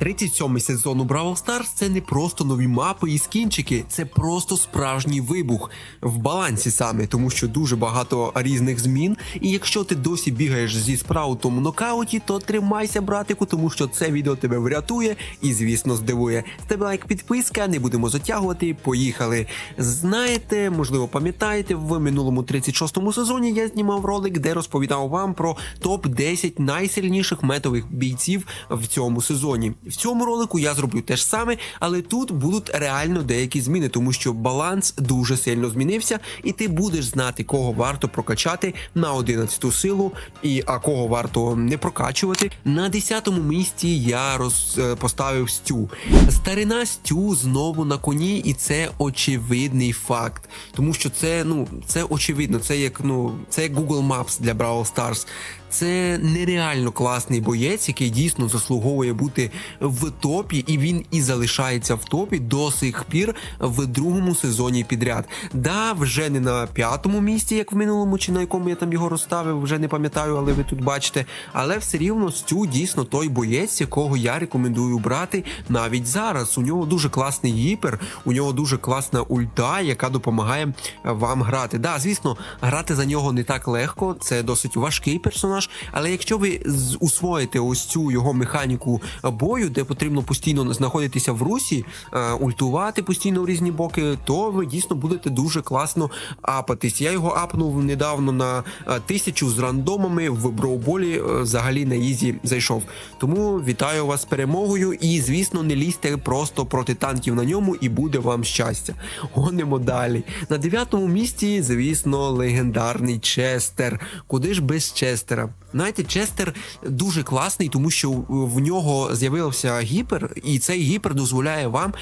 37-й сезон у Бравл Старс це не просто нові мапи і скінчики, це просто справжній вибух в балансі саме, тому що дуже багато різних змін. І якщо ти досі бігаєш зі спраутом у нокауті, то тримайся, братику, тому що це відео тебе врятує і, звісно, здивує. З тебе лайк, підписка, не будемо затягувати. Поїхали. Знаєте, можливо, пам'ятаєте, в минулому 36-му сезоні я знімав ролик, де розповідав вам про топ 10 найсильніших метових бійців в цьому сезоні. В цьому ролику я зроблю те ж саме, але тут будуть реально деякі зміни, тому що баланс дуже сильно змінився, і ти будеш знати, кого варто прокачати на 11 силу, і а кого варто не прокачувати. На 10-му місці я роз е, поставив Стю. Старина Стю знову на коні, і це очевидний факт, тому що це ну це очевидно. Це як ну це як Google Maps для Brawl Stars. Це нереально класний боєць, який дійсно заслуговує бути в топі, і він і залишається в топі до сих пір в другому сезоні підряд. Да, вже не на п'ятому місці, як в минулому, чи на якому я там його розставив, вже не пам'ятаю, але ви тут бачите. Але все рівно Стю дійсно той боєць, якого я рекомендую брати навіть зараз. У нього дуже класний гіпер, у нього дуже класна ульта, яка допомагає вам грати. Да, звісно, грати за нього не так легко, це досить важкий персонаж. Але якщо ви усвоїте ось цю його механіку бою, де потрібно постійно знаходитися в русі, е, ультувати постійно в різні боки, то ви дійсно будете дуже класно апатись. Я його апнув недавно на е, тисячу з рандомами в броуболі, е, взагалі на ізі зайшов. Тому вітаю вас з перемогою і, звісно, не лізьте просто проти танків на ньому, і буде вам щастя. Гонимо далі. На дев'ятому місці, звісно, легендарний Честер. Куди ж без Честера? know Знаєте, Честер дуже класний, тому що в нього з'явився гіпер, і цей гіпер дозволяє вам.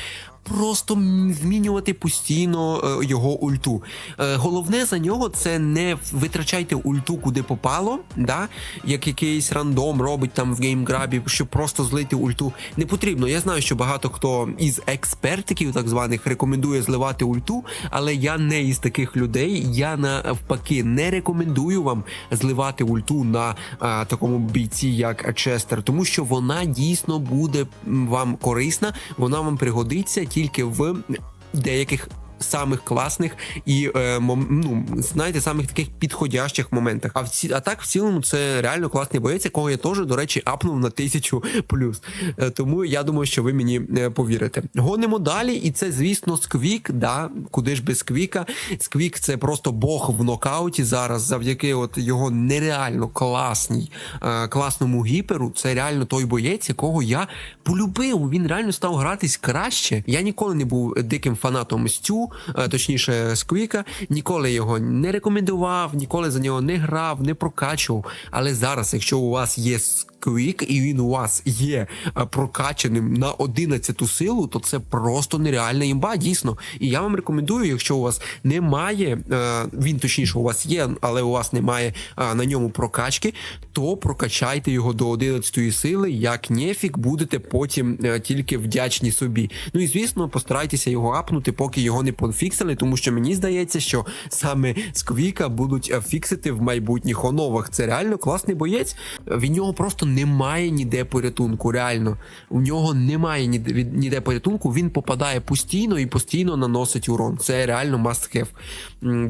Просто змінювати постійно е, його ульту. Е, головне за нього це не витрачайте ульту куди попало, да? як якийсь рандом робить там в геймграбі, щоб просто злити ульту. Не потрібно. Я знаю, що багато хто із експертиків, так званих, рекомендує зливати ульту, але я не із таких людей. Я навпаки не рекомендую вам зливати ульту на а, такому бійці, як Честер, тому що вона дійсно буде вам корисна, вона вам пригодиться тільки в деяких. Самих класних і е, ну, знаєте, самих таких підходящих моментах. А в ці, а так в цілому це реально класний боєць, якого я теж, до речі, апнув на тисячу плюс. Е, тому я думаю, що ви мені е, повірите. Гонимо далі, і це, звісно, сквік. Да, куди ж без сквіка? Сквік це просто бог в нокауті зараз, завдяки от його нереально класній, е, класному гіперу. Це реально той боєць, якого я полюбив. Він реально став гратись краще. Я ніколи не був диким фанатом Стю, е, точніше Сквіка. Ніколи його не рекомендував, ніколи за нього не грав, не прокачував. Але зараз, якщо у вас є Сквік, і він у вас є е, прокачаним на 11 силу, то це просто нереальна імба, дійсно. І я вам рекомендую, якщо у вас немає, е, він точніше у вас є, але у вас немає на ньому прокачки, то прокачайте його до 11 сили, як нефік, будете потім тільки вдячні собі. Ну і звісно, постарайтеся його апнути, поки його не пофіксили, тому що мені здається, що саме Сквіка будуть е, фіксити в майбутніх оновах. Це реально класний боєць. Від нього просто немає ніде порятунку. Реально, у нього немає ніде, ніде порятунку. Він попадає постійно і постійно наносить урон. Це реально must have.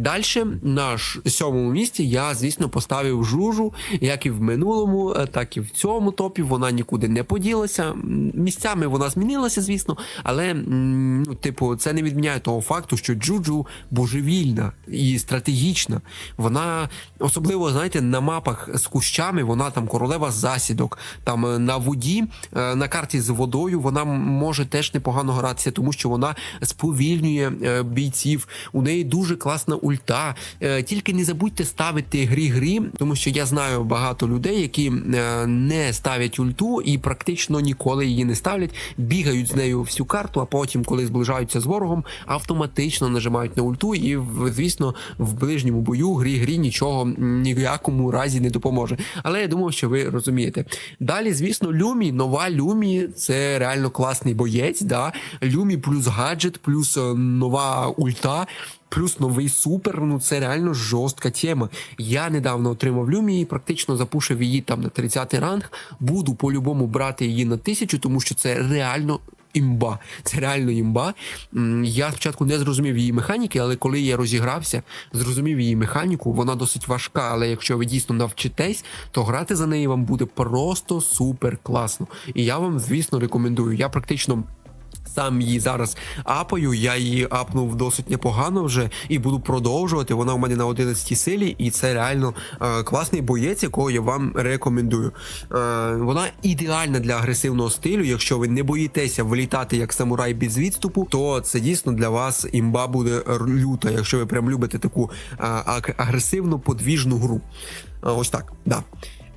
Далі, на сьомому місці, я, звісно, поставив жужу, як і в минулому, е, так і в цьому топі. Вона нікуди не поділася. Місцями вона змінилася, звісно, але ну, типу, це не відміняє того факту, що Джуджу божевільна і стратегічна. Вона особливо, знаєте, на мапах з кущами, вона там королева засідок. Там е, на воді, е, на карті з водою, вона може теж непогано гратися, тому що вона сповільнює е, бійців. У неї дуже класна ульта. Тільки не забудьте ставити грі-грі, тому що я знаю багато людей, які не ставлять ульту і практично ніколи її не ставлять, бігають з нею всю карту, а потім, коли зближаються з ворогом, автоматично нажимають на ульту, і звісно, в ближньому бою грі-грі нічого м, ні в якому разі не допоможе. Але я думаю, що ви розумієте. Далі, звісно, Люмі, нова Люмі, це реально класний боєць. Да? Люмі плюс гаджет, плюс е, нова ульта. Плюс новий супер, ну це реально жорстка тема. Я недавно отримав люмі і практично запушив її там на 30 ранг. Буду по-любому брати її на 1000, тому що це реально. Імба, це реально імба. Я спочатку не зрозумів її механіки, але коли я розігрався, зрозумів її механіку. Вона досить важка, але якщо ви дійсно навчитесь, то грати за неї вам буде просто супер класно. І я вам, звісно, рекомендую. Я практично сам її зараз апаю. Я її апнув досить непогано вже і буду продовжувати. Вона у мене на 11 силі, і це реально е, класний боєць, якого я вам рекомендую. Е, вона ідеальна для агресивного стилю. Якщо ви не боїтеся влітати як самурай без відступу, то це дійсно для вас імба буде люта, якщо ви прям любите таку е, аг- агресивну подвіжну гру. Е, ось так, да.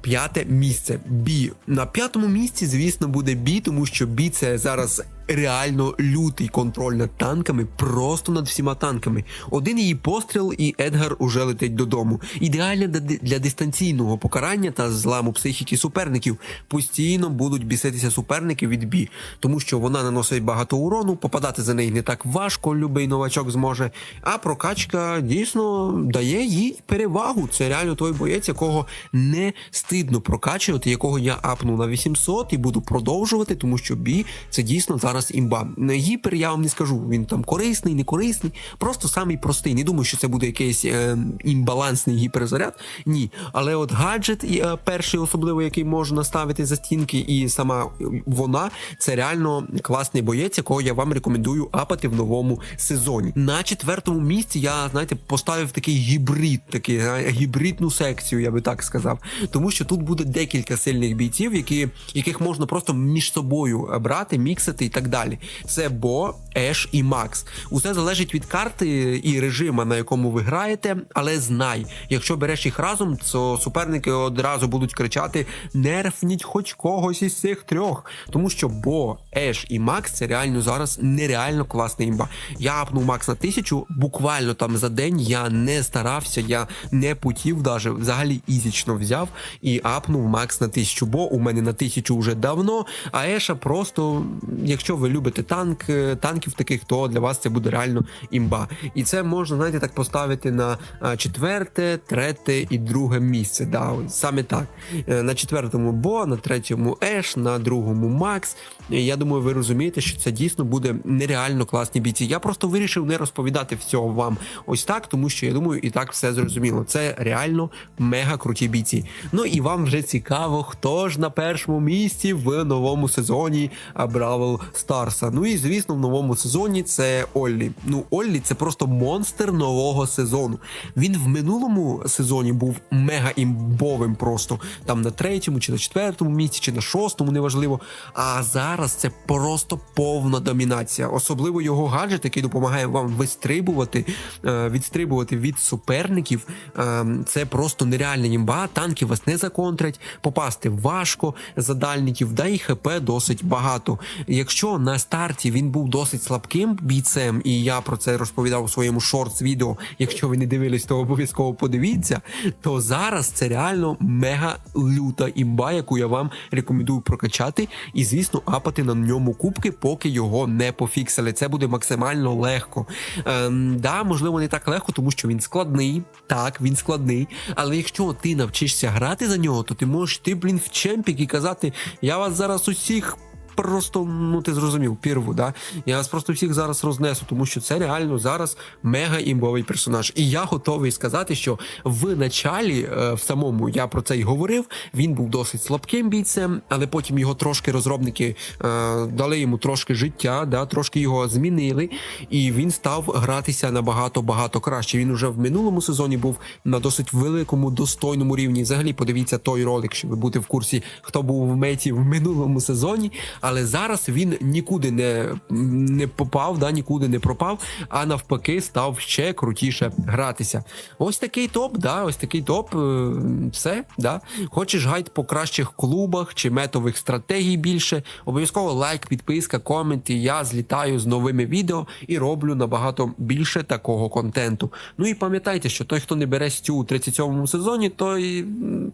П'яте місце Бі. На п'ятому місці, звісно, буде Бі, тому що Бі це зараз реально лютий контроль над танками, просто над всіма танками. Один її постріл, і Едгар уже летить додому. Ідеально для, дистанційного покарання та зламу психіки суперників. Постійно будуть біситися суперники від Бі, тому що вона наносить багато урону, попадати за неї не так важко, любий новачок зможе. А прокачка дійсно дає їй перевагу. Це реально той боєць, якого не стидно прокачувати, якого я апнув на 800 і буду продовжувати, тому що бі це дійсно зараз імба. Гіпер я вам не скажу, він там корисний, не корисний, просто самий простий. Не думаю, що це буде якийсь е, імбалансний гіперзаряд. Ні. Але от гаджет, е, перший, особливо, який можна ставити за стінки, і сама вона це реально класний боєць, якого я вам рекомендую апати в новому сезоні. На четвертому місці я знаєте поставив такий гібрид, такий е, гібридну секцію, я би так сказав. Тому що тут буде декілька сильних бійців, які, яких можна просто між собою брати, міксити і так далі. Це Бо, Еш і Макс. Усе залежить від карти і режима, на якому ви граєте, але знай, якщо береш їх разом, то суперники одразу будуть кричати: нерфніть хоч когось із цих трьох. Тому що Бо, Еш і Макс це реально зараз нереально класна імба. Я апнув Макс на тисячу, буквально там за день я не старався, я не путів, даже взагалі ізічно взяв і апнув Макс на тисячу. Бо у мене на тисячу вже давно. А Еша просто, якщо ви любите танк, танків таких, то для вас це буде реально імба. І це можна, знаєте, так поставити на четверте, третє і друге місце. Да, саме так. Е, На четвертому Бо, на третьому Еш, на другому Макс. Я думаю, ви розумієте, що це дійсно буде нереально класні бійці. Я просто вирішив не розповідати всього вам ось так, тому що я думаю, і так все зрозуміло. Це реально мега круті бійці. Ну і вам вже цікаво, хто ж на першому місці в новому сезоні Бравл Старса. Ну і звісно, в новому сезоні це Оллі. Ну, Оллі це просто монстр нового сезону. Він в минулому сезоні був мега імбовим, просто там на третьому, чи на четвертому місці, чи на шостому, неважливо. А зараз це просто повна домінація. Особливо його гаджет, який допомагає вам вистрибувати, е, відстрибувати від суперників. Е, Це просто нереальна імба. Танки вас не законтрять, попасти важко за дальників, да і ХП досить багато. Якщо на старті він був досить слабким бійцем, і я про це розповідав у своєму шортс відео. Якщо ви не дивились, то обов'язково подивіться. То зараз це реально мега люта імба, яку я вам рекомендую прокачати, і звісно, апати на ньому кубки, поки його не пофіксили. Це буде максимально легко. Ем, да, можливо, не так легко, тому що він складний. Так, він складний. Але якщо ти навчишся грати за нього, то ти можеш ти, блін, в чемпік і казати: я вас зараз усіх. Просто, ну ти зрозумів, пірву, да? Я вас просто всіх зараз рознесу, тому що це реально зараз мега імбовий персонаж. І я готовий сказати, що в началі, е, в самому я про це й говорив. Він був досить слабким бійцем, але потім його трошки розробники е, дали йому трошки життя, да, трошки його змінили, і він став гратися набагато багато краще. Він уже в минулому сезоні був на досить великому достойному рівні. Взагалі, подивіться той ролик, щоб бути в курсі, хто був в меті в минулому сезоні. Але зараз він нікуди не, не попав, да, нікуди не пропав, а навпаки, став ще крутіше гратися. Ось такий топ, да, ось такий топ. е, Все, да. Хочеш гайд по кращих клубах чи метових стратегій більше. Обов'язково лайк, підписка, комент. І я злітаю з новими відео і роблю набагато більше такого контенту. Ну і пам'ятайте, що той, хто не бере стю у 37-му сезоні, той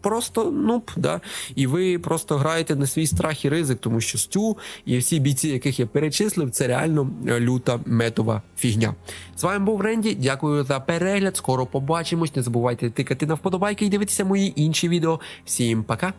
просто нуб, да. І ви просто граєте на свій страх і ризик, тому що Стю і всі бійці, яких я перечислив, це реально е, люта метова фігня. З вами був Ренді. Дякую за перегляд. Скоро побачимось. Не забувайте тикати на вподобайки і дивитися мої інші відео. Всім пока!